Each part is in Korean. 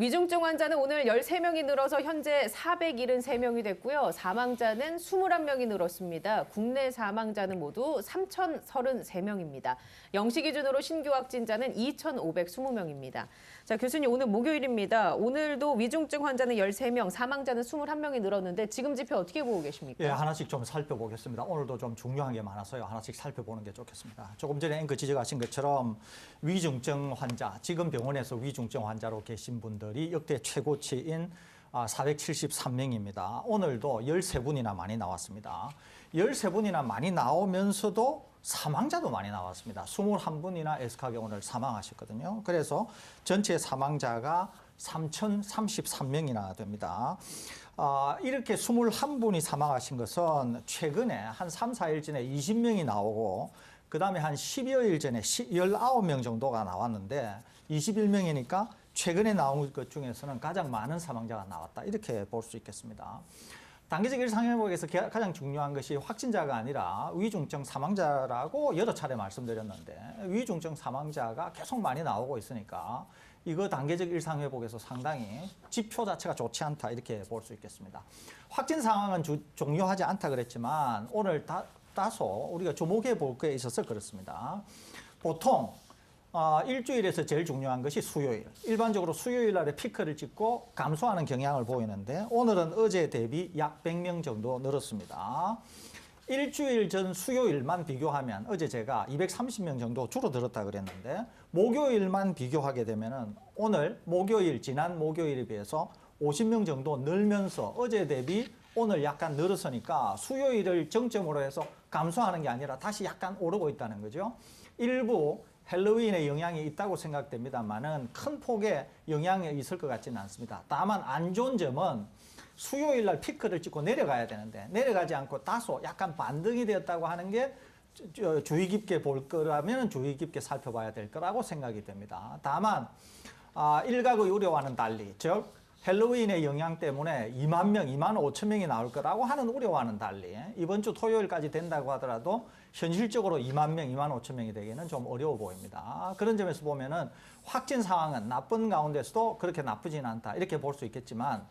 위중증 환자는 오늘 13명이 늘어서 현재 473명이 됐고요. 사망자는 21명이 늘었습니다. 국내 사망자는 모두 3,033명입니다. 영시 기준으로 신규 확진자는 2,520명입니다. 자, 교수님 오늘 목요일입니다. 오늘도 위중증 환자는 13명, 사망자는 21명이 늘었는데 지금 지표 어떻게 보고 계십니까? 예, 하나씩 좀 살펴보겠습니다. 오늘도 좀 중요한 게 많아서요. 하나씩 살펴보는 게 좋겠습니다. 조금 전에 앵커 지적하신 것처럼 위중증 환자, 지금 병원에서 위중증 환자로 계신 분들 이 역대 최고치인 아, 473명입니다. 오늘도 13분이나 많이 나왔습니다. 13분이나 많이 나오면서도 사망자도 많이 나왔습니다. 21분이나 에스카게 오늘 사망하셨거든요. 그래서 전체 사망자가 3,033명이나 됩니다. 아, 이렇게 21분이 사망하신 것은 최근에 한 3, 4일 전에 20명이 나오고 그 다음에 한 10여일 전에 19명 정도가 나왔는데 21명이니까 최근에 나온 것 중에서는 가장 많은 사망자가 나왔다. 이렇게 볼 수 있겠습니다. 단계적 일상회복에서 게- 가장 중요한 것이 확진자가 아니라 위중증 사망자라고 여러 차례 말씀드렸는데 위중증 사망자가 계속 많이 나오고 있으니까 이거 단계적 일상회복에서 상당히 지표 자체가 좋지 않다 이렇게 볼 수 있겠습니다. 확진 상황은 주- 종료하지 않다 그랬지만 오늘 다, 다소 우리가 주목해 볼 거에 있어서 그렇습니다. 보통 어, 일주일에서 제일 중요한 것이 수요일. 일반적으로 수요일 날에 피크를 찍고 감소하는 경향을 보이는데 오늘은 어제 대비 약 100명 정도 늘었습니다. 일주일 전 수요일만 비교하면 어제 제가 230명 정도 줄어들었다 그랬는데 목요일만 비교하게 되면은 오늘 목요일 지난 목요일에 비해서 50명 정도 늘면서 어제 대비 오늘 약간 늘었으니까 수요일을 정점으로 해서 감소하는 게 아니라 다시 약간 오르고 있다는 거죠. 일부 헬로윈의 영향이 있다고 생각됩니다만은 큰 폭의 영향이 있을 것 같지는 않습니다. 다만 안 좋은 점은 수요일 날 피크를 찍고 내려가야 되는데 내려가지 않고 다소 약간 반등이 되었다고 하는 게 주의 깊게 볼 거라면 주의 깊게 살펴봐야 될 거라고 생각이 됩니다. 다만 아, 일각의 우려와는 달리 즉 헬로윈의 영향 때문에 2만 명, 2만 5천 명이 나올 거라고 하는 우려와는 달리 이번 주 토요일까지 된다고 하더라도 현실적으로 2만 명, 2만 5천 명이 되기는 좀 어려워 보입니다. 그런 점에서 보면은 확진 상황은 나쁜 가운데서도 그렇게 나쁘진 않다 이렇게 볼 수 있겠지만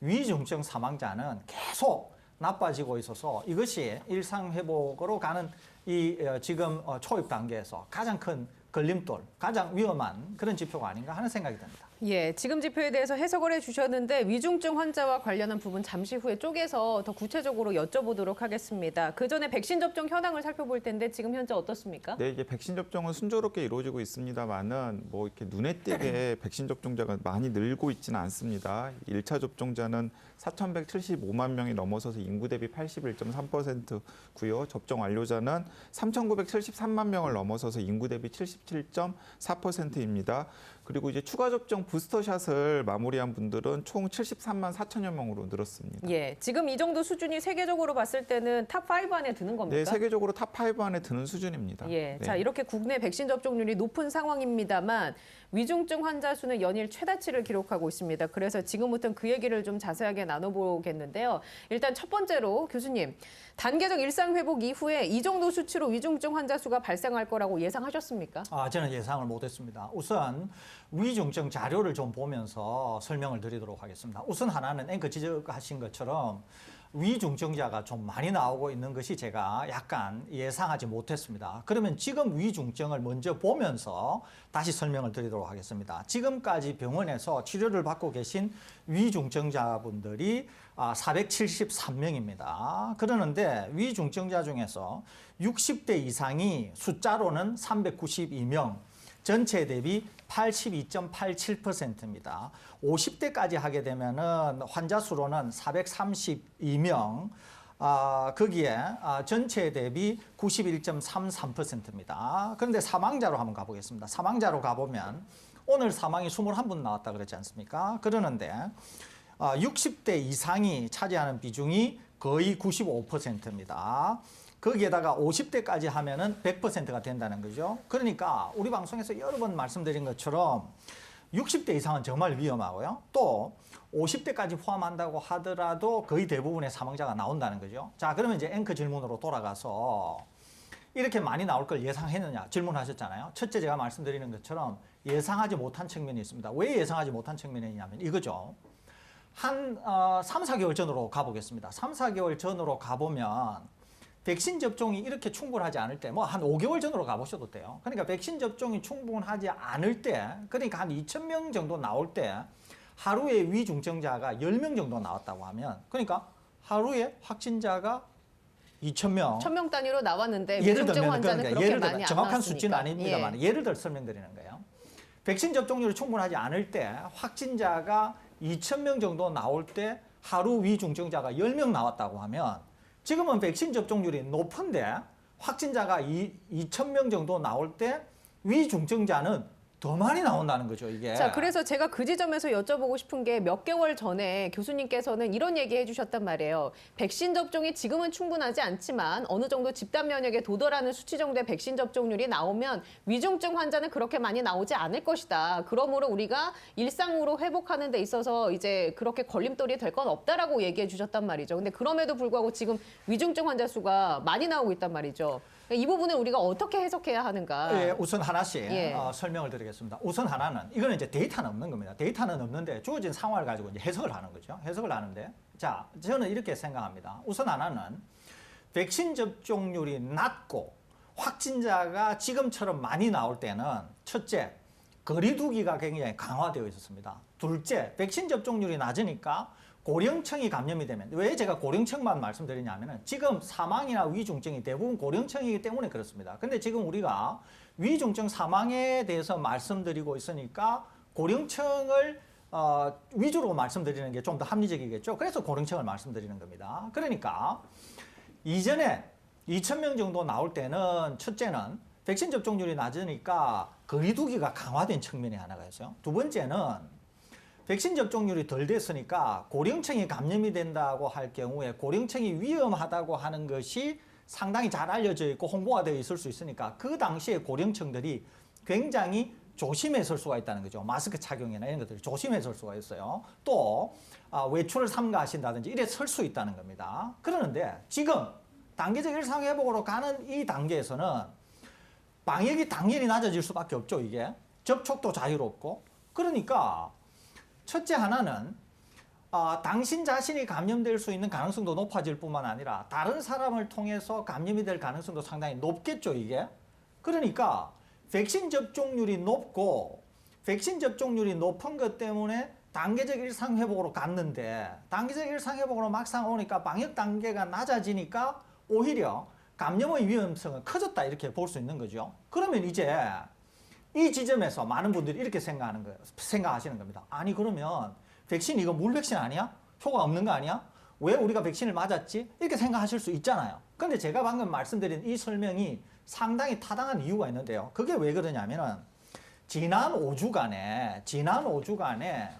위중증 사망자는 계속 나빠지고 있어서 이것이 일상 회복으로 가는 이 어, 지금 어, 초입 단계에서 가장 큰 걸림돌, 가장 위험한 그런 지표가 아닌가 하는 생각이 듭니다. 예, 지금 지표에 대해서 해석을 해주셨는데 위중증 환자와 관련한 부분 잠시 후에 쪼개서 더 구체적으로 여쭤보도록 하겠습니다. 그 전에 백신 접종 현황을 살펴볼 텐데 지금 현재 어떻습니까? 네, 이게 백신 접종은 순조롭게 이루어지고 있습니다만은 뭐 이렇게 눈에 띄게 백신 접종자가 많이 늘고 있지는 않습니다. 일차 접종자는 4,175만 명이 넘어서서 인구 대비 81.3%고요. 접종 완료자는 3,973만 명을 넘어서서 인구 대비 77.4%입니다. 그리고 이제 추가 접종 부스터샷을 마무리한 분들은 총 73만 4천여 명으로 늘었습니다. 예, 지금 이 정도 수준이 세계적으로 봤을 때는 탑5 안에 드는 겁니까? 네, 세계적으로 탑5 안에 드는 수준입니다. 예, 네. 자 이렇게 국내 백신 접종률이 높은 상황입니다만 위중증 환자 수는 연일 최다치를 기록하고 있습니다. 그래서 지금부터 그 얘기를 좀 자세하게 나눠보겠는데요. 일단 첫 번째로 교수님 단계적 일상 회복 이후에 이 정도 수치로 위중증 환자 수가 발생할 거라고 예상하셨습니까? 아, 저는 예상을 못했습니다. 우선 위중증 자료를 좀 보면서 설명을 드리도록 하겠습니다. 우선 하나는 앵커 지적하신 것처럼 위중증자가 좀 많이 나오고 있는 것이 제가 약간 예상하지 못했습니다. 그러면 지금 위중증을 먼저 보면서 다시 설명을 드리도록 하겠습니다. 지금까지 병원에서 치료를 받고 계신 위중증자분들이 아, 473명입니다. 그러는데 위중증자 중에서 60대 이상이 숫자로는 392명, 전체 대비 82.87%입니다. 50대까지 하게 되면은 환자 수로는 432명, 아, 거기에 아, 전체 대비 91.33%입니다. 그런데 사망자로 한번 가보겠습니다. 사망자로 가보면 오늘 사망이 21분 나왔다 그랬지 않습니까? 그러는데 아, 60대 이상이 차지하는 비중이 거의 95%입니다. 거기에다가 50대까지 하면은 100%가 된다는 거죠. 그러니까 우리 방송에서 여러 번 말씀드린 것처럼 60대 이상은 정말 위험하고요. 또 50대까지 포함한다고 하더라도 거의 대부분의 사망자가 나온다는 거죠. 자, 그러면 이제 앵커 질문으로 돌아가서 이렇게 많이 나올 걸 예상했느냐 질문하셨잖아요. 첫째 제가 말씀드리는 것처럼 예상하지 못한 측면이 있습니다. 왜 예상하지 못한 측면이 있냐면 이거죠. 한 어, 3, 4개월 전으로 가보겠습니다. 3, 4개월 전으로 가보면 백신 접종이 이렇게 충분하지 않을 때 뭐 한 5개월 전으로 가보셔도 돼요. 그러니까 백신 접종이 충분하지 않을 때 그러니까 한 2천 명 정도 나올 때 하루에 위중증자가 10명 정도 나왔다고 하면 그러니까 하루에 확진자가 2천 명천명 단위로 나왔는데 예를 들면 그러니까 예를 들면 안 정확한. 수치는 아닙니다만 예. 예. 를 들어 설명드리는 거예요. 백신 접종률이 충분하지 않을 때 확진자가 2천 명 정도 나올 때 하루 위중증자가 10명 나왔다고 하면 지금은 백신 접종률이 높은데 확진자가 2, 2천 명 정도 나올 때 위중증자는 더 많이 나온다는 거죠, 이게. 자, 그래서 제가 그 지점에서 여쭤보고 싶은 게 몇 개월 전에 교수님께서는 이런 얘기 해주셨단 말이에요. 백신 접종이 지금은 충분하지 않지만 어느 정도 집단 면역에 도달하는 수치 정도의 백신 접종률이 나오면 위중증 환자는 그렇게 많이 나오지 않을 것이다. 그러므로 우리가 일상으로 회복하는 데 있어서 이제 그렇게 걸림돌이 될 건 없다라고 얘기해 주셨단 말이죠. 근데 그럼에도 불구하고 지금 위중증 환자 수가 많이 나오고 있단 말이죠. 이 부분을 우리가 어떻게 해석해야 하는가? 예, 우선 하나씩 예. 어, 설명을 드리겠습니다. 우선 하나는 이거는 이제 데이터는 없는 겁니다. 데이터는 없는데 주어진 상황을 가지고 이제 해석을 하는 거죠. 해석을 하는데 자 저는 이렇게 생각합니다. 우선 하나는 백신 접종률이 낮고 확진자가 지금처럼 많이 나올 때는 첫째 거리두기가 굉장히 강화되어 있었습니다. 둘째 백신 접종률이 낮으니까 고령층이 감염이 되면 왜 제가 고령층만 말씀드리냐면은 지금 사망이나 위중증이 대부분 고령층이기 때문에 그렇습니다. 근데 지금 우리가 위중증 사망에 대해서 말씀드리고 있으니까 고령층을 어, 위주로 말씀드리는 게 좀 더 합리적이겠죠. 그래서 고령층을 말씀드리는 겁니다. 그러니까 이전에 2천 명 정도 나올 때는 첫째는 백신 접종률이 낮으니까 거리두기가 강화된 측면이 하나가 있어요. 두 번째는 백신 접종률이 덜 됐으니까 고령층이 감염이 된다고 할 경우에 고령층이 위험하다고 하는 것이 상당히 잘 알려져 있고 홍보가 되어 있을 수 있으니까 그 당시에 고령층들이 굉장히 조심했을 수가 있다는 거죠. 마스크 착용이나 이런 것들이 조심했을 수가 있어요. 또 아, 외출을 삼가하신다든지 이래 설 수 있다는 겁니다. 그러는데 지금 단계적 일상 회복으로 가는 이 단계에서는 방역이 당연히 낮아질 수밖에 없죠. 이게 접촉도 자유롭고 그러니까 첫째 하나는 아, 당신 자신이 감염될 수 있는 가능성도 높아질 뿐만 아니라 다른 사람을 통해서 감염이 될 가능성도 상당히 높겠죠, 이게. 그러니까 백신 접종률이 높고 백신 접종률이 높은 것 때문에 단계적 일상 회복으로 갔는데 단계적 일상 회복으로 막상 오니까 방역 단계가 낮아지니까 오히려 감염의 위험성은 커졌다 이렇게 볼 수 있는 거죠. 그러면 이제 이 지점에서 많은 분들이 이렇게 생각하는 거예요. 생각하시는 겁니다. 아니 그러면 백신 이거 물 백신 아니야? 효과 없는 거 아니야? 왜 우리가 백신을 맞았지? 이렇게 생각하실 수 있잖아요. 근데 제가 방금 말씀드린 이 설명이 상당히 타당한 이유가 있는데요. 그게 왜 그러냐면은 지난 5주간에 지난 5주간에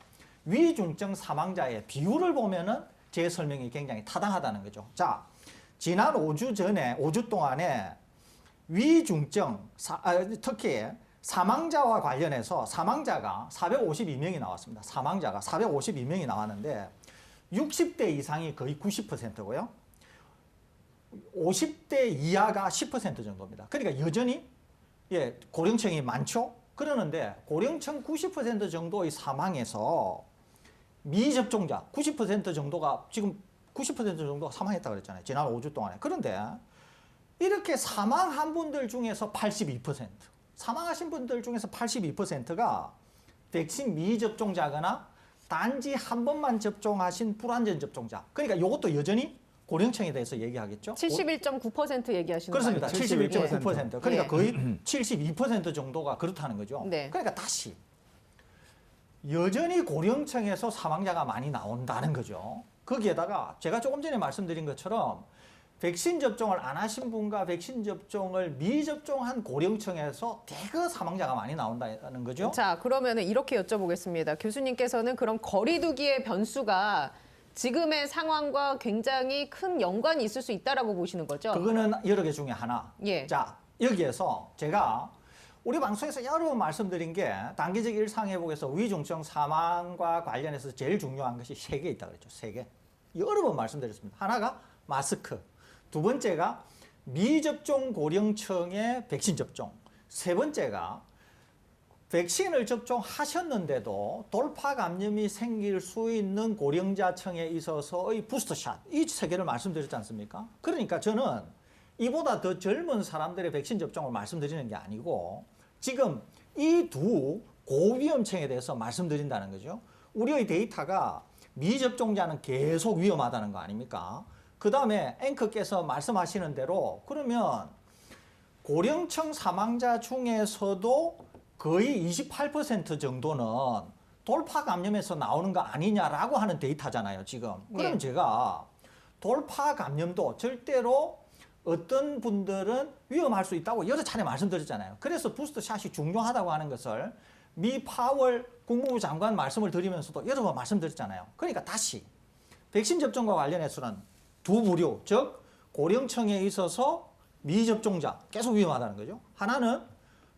위중증 사망자의 비율을 보면은 제 설명이 굉장히 타당하다는 거죠. 자, 지난 5주 전에 5주 동안에 위중증 사- 아, 특히 사망자와 관련해서 사망자가 452명이 나왔습니다. 사망자가 452명이 나왔는데 60대 이상이 거의 90%고요. 50대 이하가 10% 정도입니다. 그러니까 여전히 예, 고령층이 많죠. 그러는데 고령층 90% 정도의 사망에서 미접종자 90% 정도가 지금 90% 정도가 사망했다고 그랬잖아요. 지난 5주 동안에. 그런데 이렇게 사망한 분들 중에서 82% 사망하신 분들 중에서 82%가 백신 미접종자거나 단지 한 번만 접종하신 불완전 접종자. 그러니까 이것도 여전히 고령층에 대해서 얘기하겠죠. 71.9% 얘기하시는 그렇습니다. 거예요. 71.9%. 그러니까 예. 거의 72% 정도가 그렇다는 거죠. 네. 그러니까 다시 여전히 고령층에서 사망자가 많이 나온다는 거죠. 거기에다가 제가 조금 전에 말씀드린 것처럼 백신 접종을 안 하신 분과 백신 접종을 미접종한 고령층에서 대거 사망자가 많이 나온다는 거죠. 자, 그러면은 이렇게 여쭤보겠습니다. 교수님께서는 그럼 거리두기의 변수가 지금의 상황과 굉장히 큰 연관이 있을 수 있다라고 보시는 거죠? 그거는 여러 개 중에 하나. 예. 자, 여기에서 제가 우리 방송에서 여러 번 말씀드린 게 단기적 일상 회복에서 위중증 사망과 관련해서 제일 중요한 것이 세 개 있다 그랬죠. 세 개. 여러 번 말씀드렸습니다. 하나가 마스크. 두 번째가 미접종 고령층의 백신 접종. 세 번째가 백신을 접종하셨는데도 돌파 감염이 생길 수 있는 고령자층에 있어서의 부스터샷 이 세 개를 말씀드렸지 않습니까? 그러니까 저는 이보다 더 젊은 사람들의 백신 접종을 말씀드리는 게 아니고 지금 이 두 고위험층에 대해서 말씀드린다는 거죠. 우리의 데이터가 미접종자는 계속 위험하다는 거 아닙니까? 그 다음에 앵커께서 말씀하시는 대로 그러면 고령층 사망자 중에서도 거의 28% 정도는 돌파 감염에서 나오는 거 아니냐라고 하는 데이터잖아요, 지금. 그럼 네. 제가 돌파 감염도 절대로 어떤 분들은 위험할 수 있다고 여러 차례 말씀드렸잖아요. 그래서 부스터 샷이 중요하다고 하는 것을 미 파월 국무부 장관 말씀을 드리면서도 여러 번 말씀드렸잖아요. 그러니까 다시 백신 접종과 관련해서는 두 부류, 즉 고령층에 있어서 미접종자 계속 위험하다는 거죠. 하나는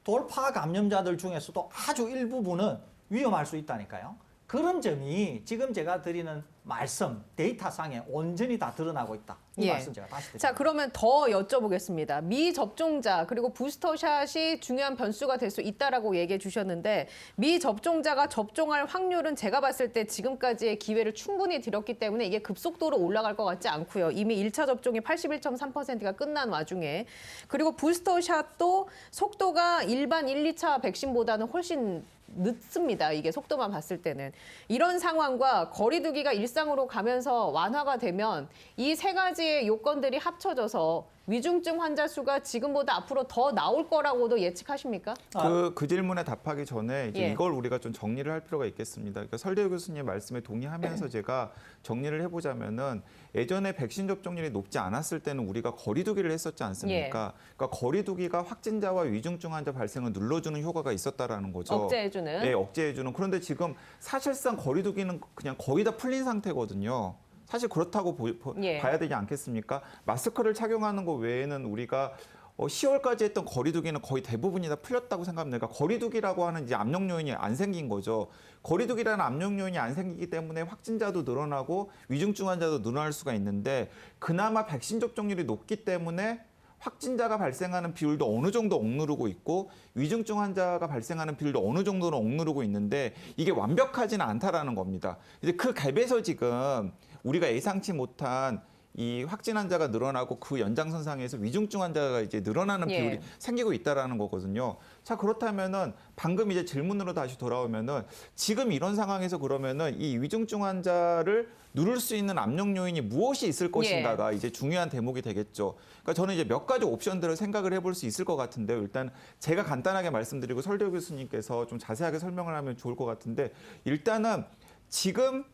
돌파 감염자들 중에서도 아주 일부분은 위험할 수 있다니까요. 그런 점이 지금 제가 드리는 말씀 데이터상에 온전히 다 드러나고 있다. 이 예. 말씀 제가 다시 드립니다. 자, 그러면 더 여쭤보겠습니다. 미접종자 그리고 부스터샷이 중요한 변수가 될 수 있다라고 얘기해 주셨는데 미접종자가 접종할 확률은 제가 봤을 때 지금까지의 기회를 충분히 드렸기 때문에 이게 급속도로 올라갈 것 같지 않고요. 이미 일차 접종이 81.3%가 끝난 와중에 그리고 부스터샷도 속도가 일반 1, 2차 백신보다는 훨씬 늦습니다. 이게 속도만 봤을 때는 이런 상황과 거리두기가 일상으로 가면서 완화가 되면 이 세 가지의 요건들이 합쳐져서 위중증 환자 수가 지금보다 앞으로 더 나올 거라고도 예측하십니까? 그, 그 질문에 답하기 전에 이제 예. 이걸 우리가 좀 정리를 할 필요가 있겠습니다. 그러니까 설대 교수님 말씀에 동의하면서 제가 정리를 해보자면은 예전에 백신 접종률이 높지 않았을 때는 우리가 거리두기를 했었지 않습니까? 그러니까 거리두기가 확진자와 위중증 환자 발생을 눌러주는 효과가 있었다라는 거죠. 억제해주는. 네, 억제해주는. 그런데 지금 사실상 거리두기는 그냥 거의 다 풀린 상태거든요. 사실 그렇다고 보, 보- 예. 봐야 되지 않겠습니까? 마스크를 착용하는 것 외에는 우리가 어, 10월까지 했던 거리두기는 거의 대부분이 다 풀렸다고 생각합니다. 그러니까 거리두기라고 하는 이제 압력 요인이 안 생긴 거죠. 거리두기라는 압력 요인이 안 생기기 때문에 확진자도 늘어나고 위중증 환자도 늘어날 수가 있는데 그나마 백신 접종률이 높기 때문에 확진자가 발생하는 비율도 어느 정도 억누르고 있고 위중증 환자가 발생하는 비율도 어느 정도는 억누르고 있는데 이게 완벽하지는 않다라는 겁니다. 이제 그 갭에서 지금 우리가 예상치 못한 이 확진 환자가 늘어나고 그 연장선상에서 위중증 환자가 이제 늘어나는 예. 비율이 생기고 있다라는 거거든요. 자 그렇다면은 방금 이제 질문으로 다시 돌아오면은 지금 이런 상황에서 그러면은 이 위중증 환자를 누를 수 있는 압력 요인이 무엇이 있을 것인가가 이제 중요한 대목이 되겠죠. 그러니까 저는 이제 몇 가지 옵션들을 생각을 해볼 수 있을 것 같은데요. 일단 제가 간단하게 말씀드리고 설대 교수님께서 좀 자세하게 설명을 하면 좋을 것 같은데 일단은 지금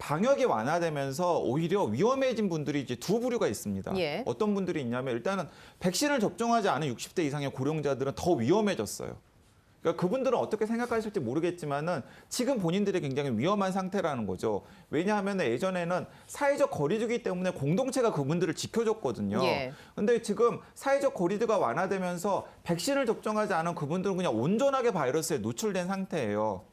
방역이 완화되면서 오히려 위험해진 분들이 이제 두 부류가 있습니다. 예. 어떤 분들이 있냐면 일단은 백신을 접종하지 않은 60대 이상의 고령자들은 더 위험해졌어요. 그러니까 그분들은 어떻게 생각하실지 모르겠지만은 지금 본인들이 굉장히 위험한 상태라는 거죠. 왜냐하면 예전에는 사회적 거리두기 때문에 공동체가 그분들을 지켜줬거든요. 예. 근데 지금 사회적 거리두기가 완화되면서 백신을 접종하지 않은 그분들은 그냥 온전하게 바이러스에 노출된 상태예요.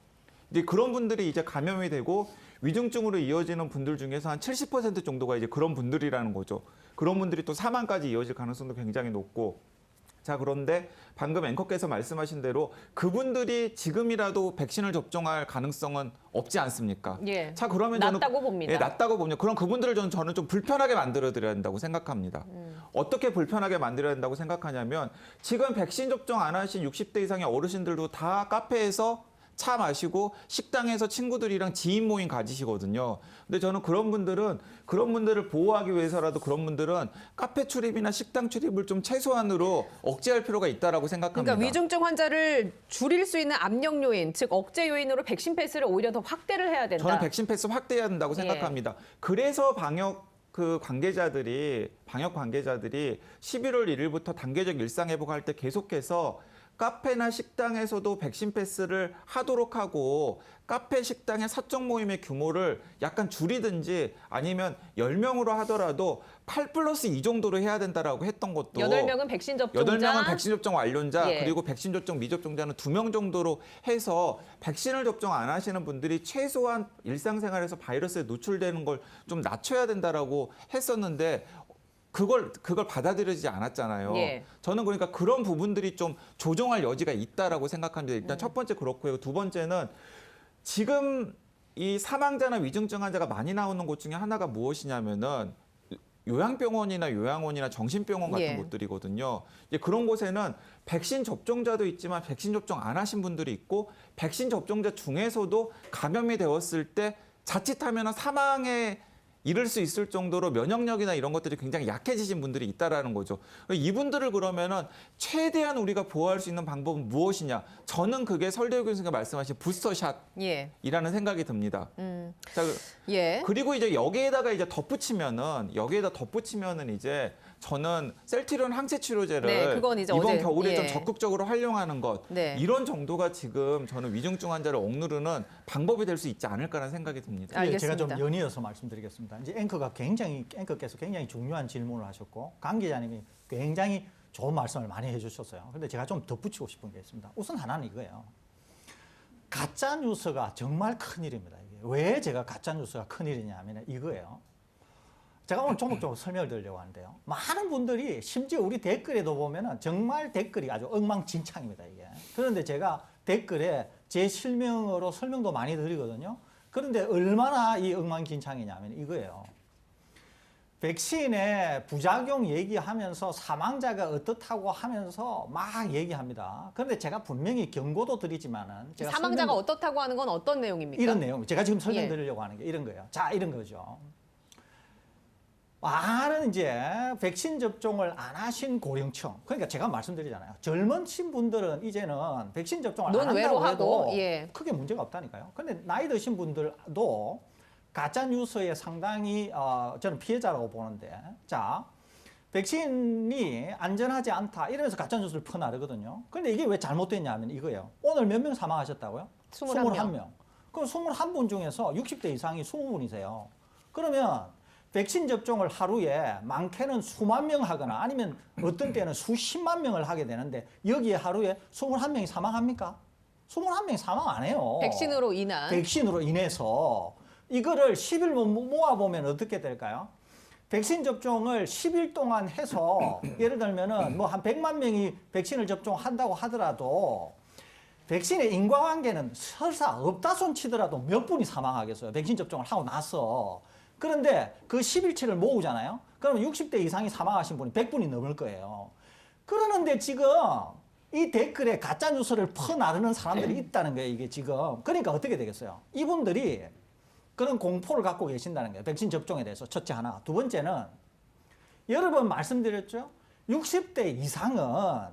이제 그런 분들이 이제 감염이 되고 위중증으로 이어지는 분들 중에서 한 70% 정도가 이제 그런 분들이라는 거죠. 그런 분들이 또 사망까지 이어질 가능성도 굉장히 높고 자 그런데 방금 앵커께서 말씀하신 대로 그분들이 지금이라도 백신을 접종할 가능성은 없지 않습니까? 예. 자 그러면 저는 낮다고 봅니다. 예, 낮다고 봅니다. 그럼 그분들을 저는, 저는 좀 불편하게 만들어 드려야 된다고 생각합니다. 음. 어떻게 불편하게 만들어야 된다고 생각하냐면 지금 백신 접종 안 하신 60대 이상의 어르신들도 다 카페에서 차 마시고 식당에서 친구들이랑 지인 모임 가지시거든요. 근데 저는 그런 분들은 그런 분들을 보호하기 위해서라도 그런 분들은 카페 출입이나 식당 출입을 좀 최소한으로 억제할 필요가 있다라고 생각합니다. 그러니까 위중증 환자를 줄일 수 있는 압력 요인, 즉 억제 요인으로 백신 패스를 오히려 더 확대를 해야 된다. 저는 백신 패스 확대해야 된다고 예. 생각합니다. 그래서 방역 그 관계자들이 방역 관계자들이 11월 1일부터 단계적 일상 회복할 때 계속해서 카페나 식당에서도 백신 패스를 하도록 하고 카페 식당의 사적 모임의 규모를 약간 줄이든지 아니면 10명으로 하더라도 8 플러스 2 정도로 해야 된다라고 했던 것도 여덟 명은 백신 접종자. 여덟 명은 백신 접종 완료자 예. 그리고 백신 접종 미접종자는 두명 정도로 해서 백신을 접종 안 하시는 분들이 최소한 일상생활에서 바이러스에 노출되는 걸 좀 낮춰야 된다라고 했었는데 그걸 그걸 받아들여지지 않았잖아요. 예. 저는 그러니까 그런 부분들이 좀 조정할 여지가 있다라고 생각합니다. 일단 음. 첫 번째 그렇고요. 두 번째는 지금 이 사망자나 위중증 환자가 많이 나오는 곳 중에 하나가 무엇이냐면은 요양병원이나 요양원이나 정신병원 같은 예. 곳들이거든요. 이제 그런 곳에는 백신 접종자도 있지만 백신 접종 안 하신 분들이 있고 백신 접종자 중에서도 감염이 되었을 때 자칫하면 사망에 이를 수 있을 정도로 면역력이나 이런 것들이 굉장히 약해지신 분들이 있다라는 거죠. 이분들을 그러면은 최대한 우리가 보호할 수 있는 방법은 무엇이냐? 저는 그게 설대호 교수가 말씀하신 부스터샷이라는 예. 생각이 듭니다. 음. 자, 예. 그리고 이제 여기에다가 이제 덧붙이면은 여기에다 덧붙이면은 이제 저는 셀트리온 항체 치료제를 네, 그건 이제 이번 어제- 겨울에 좀 예. 적극적으로 활용하는 것 네. 이런 정도가 지금 저는 위중증 환자를 억누르는 방법이 될 수 있지 않을까라는 생각이 듭니다. 아, 예, 제가 좀 알겠습니다. 연이어서 말씀드리겠습니다. 이제 앵커가 굉장히 앵커께서 굉장히 중요한 질문을 하셨고 강 기자님이 굉장히 좋은 말씀을 많이 해주셨어요. 근데 제가 좀 덧붙이고 싶은 게 있습니다. 우선 하나는 이거예요. 가짜 뉴스가 정말 큰 일입니다. 이게 왜 제가 가짜 뉴스가 큰 일이냐면 이거예요. 제가 오늘 조목조목 설명을 드리려고 하는데요. 많은 분들이 심지어 우리 댓글에도 보면은 정말 댓글이 아주 엉망진창입니다, 이게. 그런데 제가 댓글에 제 실명으로 설명도 많이 드리거든요. 그런데 얼마나 이 엉망진창이냐면 이거예요. 백신의 부작용 얘기하면서 사망자가 어떻다고 하면서 막 얘기합니다. 그런데 제가 분명히 경고도 드리지만은 사망자가 설명도- 어떻다고 하는 건 어떤 내용입니까? 이런 내용. 제가 지금 예. 설명드리려고 하는 게 이런 거예요. 자, 이런 거죠. 많은 이제 백신 접종을 안 하신 고령층. 그러니까 제가 말씀드리잖아요. 젊으신 분들은 이제는 백신 접종을 안 한다고 해도 하고, 예. 크게 문제가 없다니까요. 근데 나이 드신 분들도 가짜 뉴스에 상당히 어, 저는 피해자라고 보는데 자 백신이 안전하지 않다 이러면서 가짜 뉴스를 퍼나르거든요. 근데 이게 왜 잘못됐냐면 이거예요. 오늘 몇 명 사망하셨다고요? 21 명. 21명. 그럼 21분 중에서 60대 이상이 20분이세요. 그러면 백신 접종을 하루에 많게는 수만 명 하거나 아니면 어떤 때는 수십만 명을 하게 되는데 여기에 하루에 21명이 사망합니까? 21명이 사망 안 해요. 백신으로 인한 백신으로 인해서 이거를 10일 모아보면 어떻게 될까요? 백신 접종을 10일 동안 해서 예를 들면은 뭐 한 100만 명이 백신을 접종한다고 하더라도 백신의 인과관계는 설사 없다 손 치더라도 몇 분이 사망하겠어요. 백신 접종을 하고 나서. 그런데 그 10일치를 모으잖아요. 그러면 60대 이상이 사망하신 분이 100분이 넘을 거예요. 그러는데 지금 이 댓글에 가짜 뉴스를 퍼나르는 사람들이 있다는 거예요. 이게 지금. 그러니까 어떻게 되겠어요? 이분들이 그런 공포를 갖고 계신다는 거예요. 백신 접종에 대해서 첫째 하나. 두 번째는 여러 번 말씀드렸죠. 60대 이상은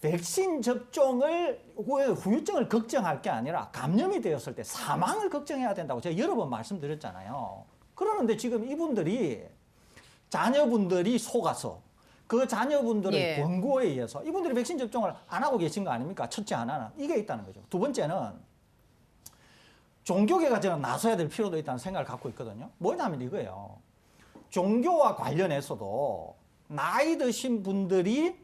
백신 접종을 후- 후유증을 걱정할 게 아니라 감염이 되었을 때 사망을 걱정해야 된다고 제가 여러 번 말씀드렸잖아요. 그러는데 지금 이분들이 자녀분들이 속아서 그 자녀분들의 예. 권고에 의해서 이분들이 백신 접종을 안 하고 계신 거 아닙니까? 첫째 하나는 이게 있다는 거죠. 두 번째는 종교계가 저는 나서야 될 필요도 있다는 생각을 갖고 있거든요. 뭐냐면 이거예요. 종교와 관련해서도 나이 드신 분들이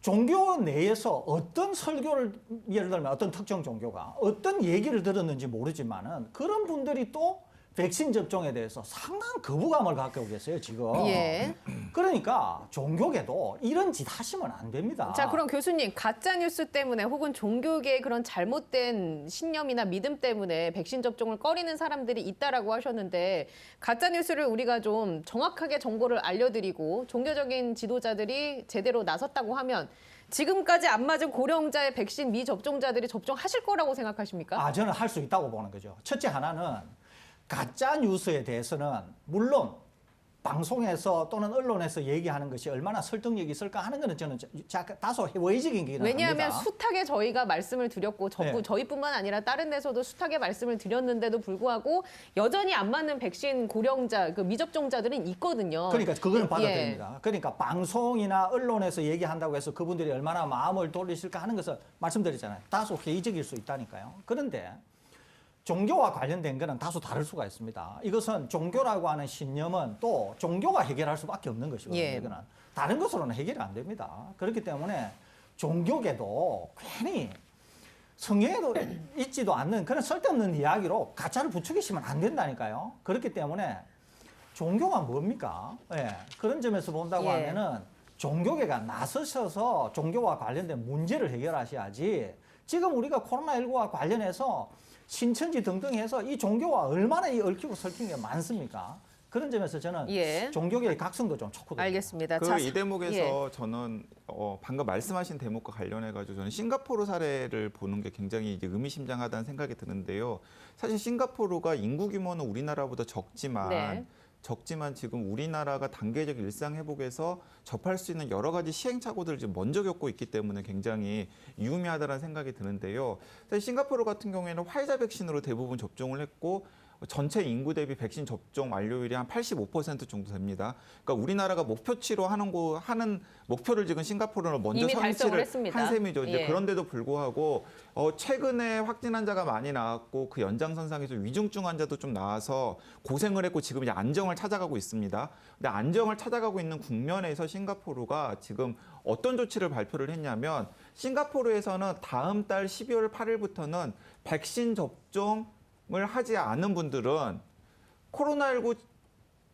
종교 내에서 어떤 설교를 예를 들면 어떤 특정 종교가 어떤 얘기를 들었는지 모르지만은 그런 분들이 또 백신 접종에 대해서 상당한 거부감을 갖고 계세요 지금. 예. 그러니까 종교계도 이런 짓 하시면 안 됩니다. 자, 그럼 교수님, 가짜 뉴스 때문에 혹은 종교계의 그런 잘못된 신념이나 믿음 때문에 백신 접종을 꺼리는 사람들이 있다라고 하셨는데 가짜 뉴스를 우리가 좀 정확하게 정보를 알려드리고 종교적인 지도자들이 제대로 나섰다고 하면 지금까지 안 맞은 고령자의 백신 미접종자들이 접종하실 거라고 생각하십니까? 아, 저는 할 수 있다고 보는 거죠. 첫째 하나는 가짜 뉴스에 대해서는 물론 방송에서 또는 언론에서 얘기하는 것이 얼마나 설득력이 있을까 하는 거는 저는 자- 다소 회의적인 게 왜냐하면 숱하게 저희가 말씀을 드렸고 저, 네. 저희뿐만 아니라 다른 데서도 숱하게 말씀을 드렸는데도 불구하고 여전히 안 맞는 백신 고령자 그 미접종자들은 있거든요. 그러니까 그거는 예. 받아들입니다. 그러니까 방송이나 언론에서 얘기한다고 해서 그분들이 얼마나 마음을 돌리실까 하는 것을 말씀드렸잖아요. 다소 회의적일 수 있다니까요. 그런데 종교와 관련된 거는 다소 다를 수가 있습니다. 이것은 종교라고 하는 신념은 또 종교가 해결할 수밖에 없는 것이거든요. 예. 이거는 다른 것으로는 해결이 안 됩니다. 그렇기 때문에 종교계도 괜히 성경에도 있지도 않는 그런 쓸데없는 이야기로 가짜를 부추기시면 안 된다니까요. 그렇기 때문에 종교가 뭡니까? 예, 그런 점에서 본다고 예. 하면은 종교계가 나서셔서 종교와 관련된 문제를 해결하셔야지 지금 우리가 코로나19와 관련해서 신천지 등등 해서 이 종교와 얼마나 이 얽히고 설킨 게 많습니까? 그런 점에서 저는 예. 종교계의 각성도 좀 촉구됩니다. 알겠습니다. 그 자, 이 대목에서 예. 저는 어, 방금 말씀하신 대목과 관련해 가지고 저는 싱가포르 사례를 보는 게 굉장히 이제 의미심장하다는 생각이 드는데요. 사실 싱가포르가 인구 규모는 우리나라보다 적지만 네. 적지만 지금 우리나라가 단계적 일상 회복에서 접할 수 있는 여러 가지 시행착오들을 지금 먼저 겪고 있기 때문에 굉장히 유의미하다는 생각이 드는데요. 사실 싱가포르 같은 경우에는 화이자 백신으로 대부분 접종을 했고 전체 인구 대비 백신 접종 완료율이 한 85% 정도 됩니다. 그러니까 우리나라가 목표치로 하는 거 하는 목표를 지금 싱가포르는 먼저 설치를. 한 셈이죠. 이제 예. 그런데도 불구하고 어, 최근에 확진 환자가 많이 나왔고 그 연장선상에서 위중증 환자도 좀 나와서 고생을 했고 지금 이제 안정을 찾아가고 있습니다. 근데 안정을 찾아가고 있는 국면에서 싱가포르가 지금 어떤 조치를 발표를 했냐면 싱가포르에서는 다음 달 12월 8일부터는 백신 접종 을 하지 않은 분들은 코로나19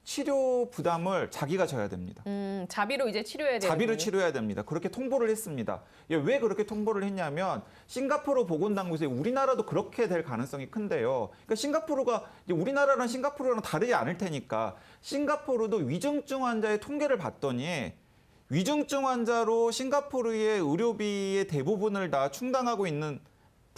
치료 부담을 자기가 져야 됩니다. 음, 자비로 이제 치료해야 되는 자비를 치료해야 됩니다. 그렇게 통보를 했습니다. 예, 왜 그렇게 통보를 했냐면 싱가포르 보건당국에서 우리나라도 그렇게 될 가능성이 큰데요. 그러니까 싱가포르가 우리나라랑 싱가포르랑 다르지 않을 테니까 싱가포르도 위중증 환자의 통계를 봤더니 위중증 환자로 싱가포르의 의료비의 대부분을 다 충당하고 있는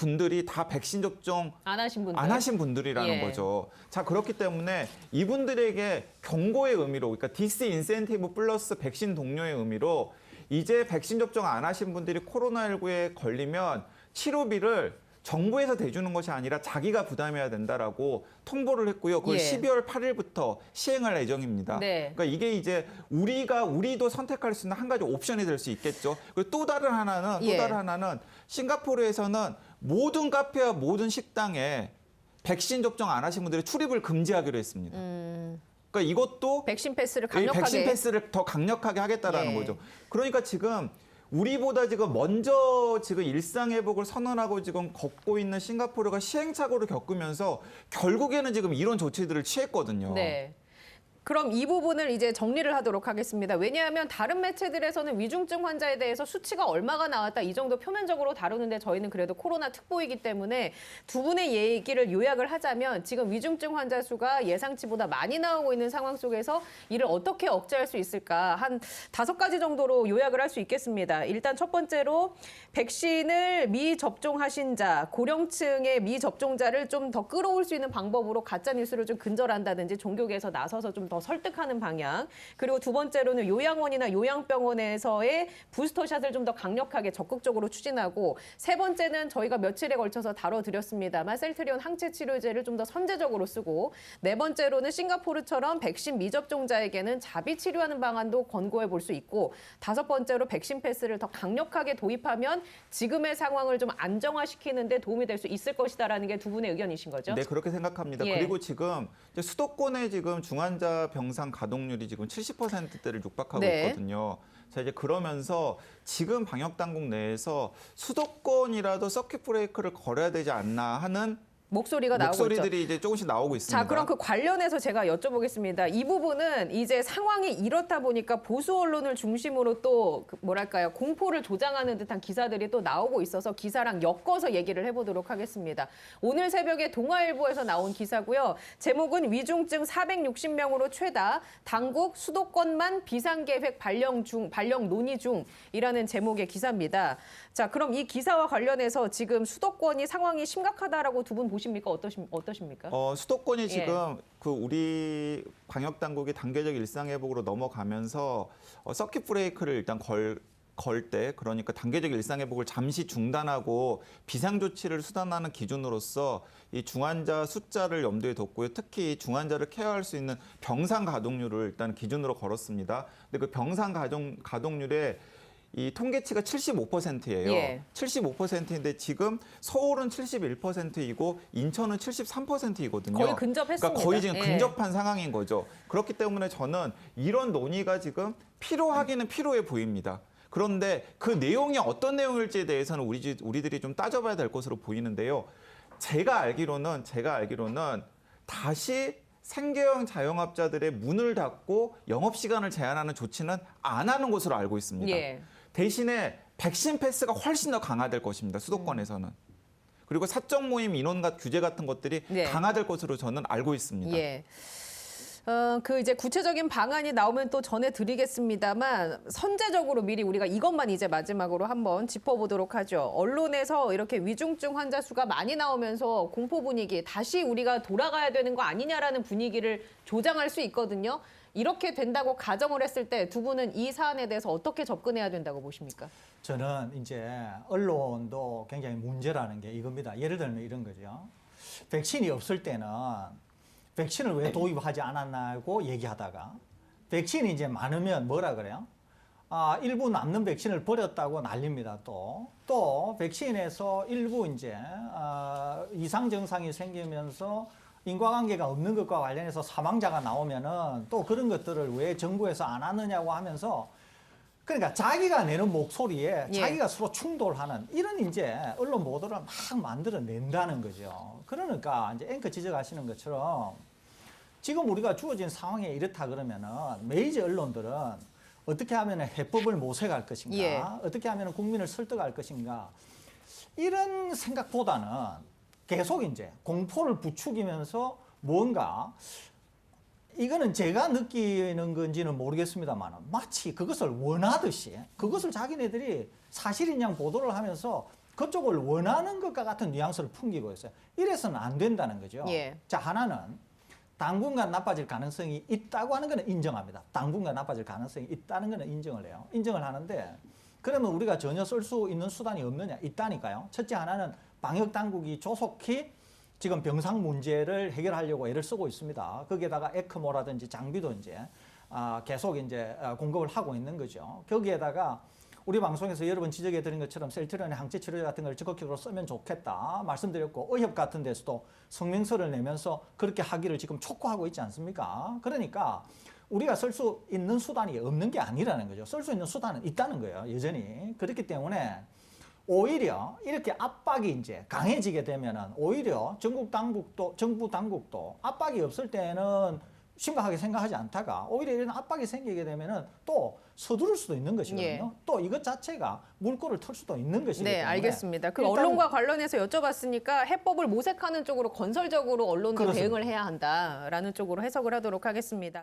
분들이 다 백신 접종 안 하신 분들. 안 하신 분들이라는 예. 거죠. 자 그렇기 때문에 이분들에게 경고의 의미로, 그러니까 디스 인센티브 플러스 백신 동료의 의미로 이제 백신 접종 안 하신 분들이 코로나19에 걸리면 치료비를 정부에서 대주는 것이 아니라 자기가 부담해야 된다라고 통보를 했고요. 그걸 예. 12월 8일부터 시행할 예정입니다. 네. 그러니까 이게 이제 우리가 우리도 선택할 수 있는 한 가지 옵션이 될 수 있겠죠. 그리고 또 다른 하나는 예. 또 다른 하나는 싱가포르에서는 모든 카페와 모든 식당에 백신 접종 안 하신 분들의 출입을 금지하기로 했습니다. 음, 그러니까 이것도 백신 패스를 이 강력하게 백신 패스를 더 강력하게 하겠다라는 예. 거죠. 그러니까 지금 우리보다 지금 먼저 지금 일상 회복을 선언하고 지금 걷고 있는 싱가포르가 시행착오를 겪으면서 결국에는 지금 이런 조치들을 취했거든요. 네. 그럼 이 부분을 이제 정리를 하도록 하겠습니다. 왜냐하면 다른 매체들에서는 위중증 환자에 대해서 수치가 얼마가 나왔다 이 정도 표면적으로 다루는데 저희는 그래도 코로나 특보이기 때문에 두 분의 얘기를 요약을 하자면 지금 위중증 환자 수가 예상치보다 많이 나오고 있는 상황 속에서 이를 어떻게 억제할 수 있을까 한 다섯 가지 정도로 요약을 할 수 있겠습니다. 일단 첫 번째로 백신을 미접종하신 자, 고령층의 미접종자를 좀 더 끌어올 수 있는 방법으로 가짜 뉴스를 좀 근절한다든지 종교계에서 나서서 좀더 설득하는 방향. 그리고 두 번째로는 요양원이나 요양병원에서의 부스터샷을 좀 더 강력하게 적극적으로 추진하고 세 번째는 저희가 며칠에 걸쳐서 다뤄드렸습니다만 셀트리온 항체 치료제를 좀 더 선제적으로 쓰고 네 번째로는 싱가포르처럼 백신 미접종자에게는 자비 치료하는 방안도 권고해 볼 수 있고 다섯 번째로 백신 패스를 더 강력하게 도입하면 지금의 상황을 좀 안정화시키는데 도움이 될 수 있을 것이다라는 게 두 분의 의견이신 거죠? 네, 그렇게 생각합니다. 예. 그리고 지금 이제 수도권의 지금 중환자 병상 가동률이 지금 70%대를 육박하고 네. 있거든요. 자, 이제 그러면서 지금 방역 당국 내에서 수도권이라도 서킷 브레이크를 걸어야 되지 않나 하는 목소리가 나오고 있죠. 목소리들이 이제 조금씩 나오고 있습니다. 자, 그럼 그 관련해서 제가 여쭤보겠습니다. 이 부분은 이제 상황이 이렇다 보니까 보수 언론을 중심으로 또 그 뭐랄까요 공포를 조장하는 듯한 기사들이 또 나오고 있어서 기사랑 엮어서 얘기를 해보도록 하겠습니다. 오늘 새벽에 동아일보에서 나온 기사고요. 제목은 위중증 460명으로 최다 당국 수도권만 비상계획 발령 중 발령 논의 중이라는 제목의 기사입니다. 자, 그럼 이 기사와 관련해서 지금 수도권이 상황이 심각하다라고 두 분 보십니까? 어떠십, 어떠십니까? 어, 수도권이 예. 지금 그 우리 방역 당국이 단계적 일상 회복으로 넘어가면서 어, 서킷 브레이크를 일단 걸 걸때 그러니까 단계적 일상 회복을 잠시 중단하고 비상 조치를 수단하는 기준으로서 이 중환자 숫자를 염두에 뒀고요. 특히 중환자를 케어할 수 있는 병상 가동률을 일단 기준으로 걸었습니다. 근데 그 병상 가동 가동률에 이 통계치가 75%예요. 예. 75%인데 지금 서울은 71%이고 인천은 73%이거든요. 거의 근접했습니다. 그러니까 거의 지금 예. 근접한 상황인 거죠. 그렇기 때문에 저는 이런 논의가 지금 필요하기는 필요해 보입니다. 그런데 그 내용이 어떤 내용일지에 대해서는 우리 우리들이 좀 따져봐야 될 것으로 보이는데요. 제가 알기로는 제가 알기로는 다시 생계형 자영업자들의 문을 닫고 영업 시간을 제한하는 조치는 안 하는 것으로 알고 있습니다. 예. 대신에 백신 패스가 훨씬 더 강화될 것입니다. 수도권에서는. 그리고 사적 모임 인원 과 규제 같은 것들이 네. 강화될 것으로 저는 알고 있습니다. 예. 어, 그 이제 구체적인 방안이 나오면 또 전해드리겠습니다만 선제적으로 미리 우리가 이것만 이제 마지막으로 한번 짚어보도록 하죠. 언론에서 이렇게 위중증 환자 수가 많이 나오면서 공포 분위기 다시 우리가 돌아가야 되는 거 아니냐라는 분위기를 조장할 수 있거든요. 이렇게 된다고 가정을 했을 때 두 분은 이 사안에 대해서 어떻게 접근해야 된다고 보십니까? 저는 이제 언론도 굉장히 문제라는 게 이겁니다. 예를 들면 이런 거죠. 백신이 없을 때는 백신을 왜 도입하지 않았나고 얘기하다가 백신이 이제 많으면 뭐라 그래요? 아, 일부 남는 백신을 버렸다고 난립니다. 또. 또 백신에서 일부 이제 아, 이상 증상이 생기면서 인과관계가 없는 것과 관련해서 사망자가 나오면은 또 그런 것들을 왜 정부에서 안 하느냐고 하면서 그러니까 자기가 내는 목소리에 예. 자기가 서로 충돌하는 이런 이제 언론 보도를 막 만들어낸다는 거죠. 그러니까 이제 앵커 지적하시는 것처럼 지금 우리가 주어진 상황에 이렇다 그러면은 메이저 언론들은 어떻게 하면 해법을 모색할 것인가, 예. 어떻게 하면 국민을 설득할 것인가 이런 생각보다는 계속 이제 공포를 부추기면서 뭔가 이거는 제가 느끼는 건지는 모르겠습니다만 마치 그것을 원하듯이 그것을 자기네들이 사실인 양 보도를 하면서 그쪽을 원하는 것과 같은 뉘앙스를 풍기고 있어요. 이래서는 안 된다는 거죠. 예. 자 하나는 당분간 나빠질 가능성이 있다고 하는 것은 인정합니다. 당분간 나빠질 가능성이 있다는 것은 인정을 해요. 인정을 하는데 그러면 우리가 전혀 쓸 수 있는 수단이 없느냐? 있다니까요. 첫째 하나는 방역 당국이 조속히 지금 병상 문제를 해결하려고 애를 쓰고 있습니다. 거기에다가 에크모라든지 장비도 이제 아, 계속 이제 아, 공급을 하고 있는 거죠. 거기에다가 우리 방송에서 여러 번 지적해 드린 것처럼 셀트리온의 항체 치료제 같은 걸 적극적으로 쓰면 좋겠다 말씀드렸고 의협 같은 데서도 성명서를 내면서 그렇게 하기를 지금 촉구하고 있지 않습니까? 그러니까 우리가 쓸 수 있는 수단이 없는 게 아니라는 거죠. 쓸 수 있는 수단은 있다는 거예요. 여전히. 그렇기 때문에 오히려 이렇게 압박이 이제 강해지게 되면은 오히려 전국 당국도 정부 당국도 압박이 없을 때는 심각하게 생각하지 않다가 오히려 이런 압박이 생기게 되면은 또 서두를 수도 있는 것이거든요. 예. 또 이것 자체가 물꼬를 틀 수도 있는 것이기 네, 때문에 알겠습니다. 그 언론과 관련해서 여쭤봤으니까 해법을 모색하는 쪽으로 건설적으로 언론도 그렇습니다. 대응을 해야 한다라는 쪽으로 해석을 하도록 하겠습니다.